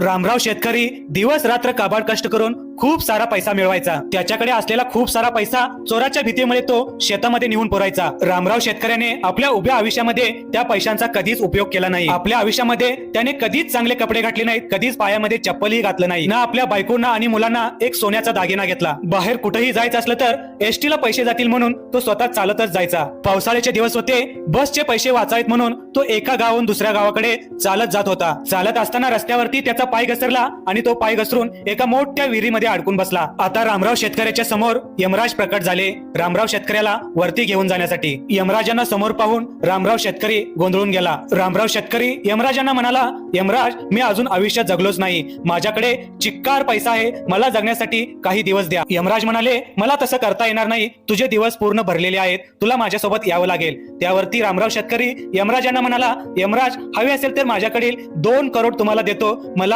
रामराव शेतकरी दिवस रात्र काबाड कष्ट करून खूप सारा पैसा मिळवायचा. त्याच्याकडे असलेला खूप सारा पैसा चोराच्या भीतीमुळे तो शेतामध्ये नेऊन पुरायचा. रामराव शेतकऱ्याने आपल्या उभ्या आयुष्यामध्ये त्या पैशांचा कधीच उपयोग केला नाही. आपल्या आयुष्यामध्ये त्याने कधीच चांगले कपडे घातले नाहीत कधीच पायामध्ये चप्पलही घातलं नाही. ना आपल्या बायकोंना आणि मुलांना एक सोन्याचा दागिना घेतला. बाहेर कुठेही जायचं असलं तर एसटीला पैसे जातील म्हणून तो स्वतः चालतच जायचा. पावसाळ्याचे दिवस होते बसचे पैसे वाचावेत म्हणून तो एका गावाहून दुसऱ्या गावाकडे चालत जात होता. चालत असताना रस्त्यावरती त्याचा पाय घसरला आणि तो पाय घसरून एका मोठ्या विहिरीमध्ये मध्ये अडकून बसला. आता रामराव शेतकऱ्याच्या समोर यमराज प्रकट झाले. रामराव शेतकऱ्याला वरती घेऊन जाण्यासाठी. यमराजांना समोर पाहून रामराव शेतकरी गोंधळून गेला. रामराव शेतकरी यमराजांना म्हणाला यमराज मी अजून आयुष्यात जगलोच नाही. माझ्याकडे चिक्कार पैसा आहे. मला जगण्यासाठी काही दिवस द्या. यमराज म्हणाले मला तसं करता येणार नाही. तुझे दिवस पूर्ण भरलेले आहेत. तुला माझ्यासोबत यावं लागेल. त्यावरती रामराव शेतकरी यमराजांना म्हणाला यमराज हवे असेल तर माझ्याकडील दोन करोड तुम्हाला देतो. मला